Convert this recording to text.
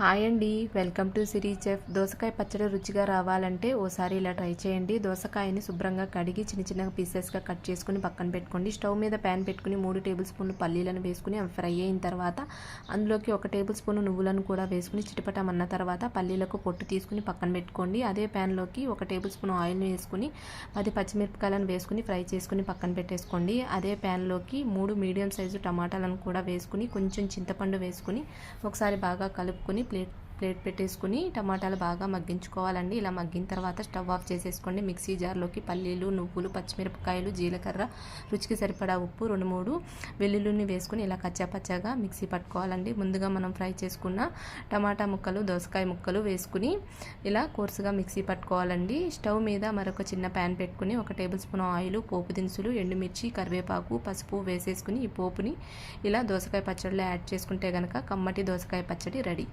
Hi అండి. Welcome to Siri chef. దోసకాయ పచ్చడి రుచిగా రావాలంటే ఓసారి ఇలా ట్రై చేయండి. దోసకాయని శుభ్రంగా కడిగి చిన్న చిన్న పీసెస్గా కట్ చేసుకుని పక్కన పెట్టుకోండి. స్టవ్ మీద ప్యాన్ పెట్టుకుని మూడు టేబుల్ స్పూన్లు పల్లీలను వేసుకుని అవి ఫ్రై అయిన తర్వాత అందులోకి ఒక టేబుల్ స్పూన్ నువ్వులను కూడా వేసుకుని చిటపటమన్న తర్వాత పల్లీలకు పొట్టు తీసుకుని పక్కన పెట్టుకోండి. అదే ప్యాన్లోకి ఒక టేబుల్ స్పూన్ ఆయిల్ని వేసుకుని పది పచ్చిమిరపకాయలను వేసుకుని ఫ్రై చేసుకుని పక్కన పెట్టేసుకోండి. అదే ప్యాన్లోకి మూడు మీడియం సైజు టమాటాలను కూడా వేసుకుని కొంచెం చింతపండు వేసుకుని ఒకసారి బాగా కలుపుకొని ప్లేట్ ప్లేట్ పెట్టేసుకుని టమాటాలు బాగా మగ్గించుకోవాలండి. ఇలా మగ్గిన తర్వాత స్టవ్ ఆఫ్ చేసేసుకోండి. మిక్సీ జార్లోకి పల్లీలు నువ్వులు పచ్చిమిరపకాయలు జీలకర్ర రుచికి సరిపడా ఉప్పు రెండు మూడు వెల్లుల్లిని వేసుకుని ఇలా కచ్చాపచ్చాగా మిక్సీ పట్టుకోవాలండి. ముందుగా మనం ఫ్రై చేసుకున్న టమాటా ముక్కలు దోసకాయ ముక్కలు వేసుకుని ఇలా కోర్సుగా మిక్సీ పట్టుకోవాలండి. స్టవ్ మీద మరొక చిన్న ప్యాన్ పెట్టుకుని ఒక టేబుల్ స్పూన్ ఆయిల్ పోపు దినుసులు ఎండుమిర్చి కరివేపాకు పసుపు వేసేసుకుని ఈ పోపుని ఇలా దోసకాయ పచ్చడిలో యాడ్ చేసుకుంటే కనుక కమ్మటి దోసకాయ పచ్చడి రెడీ.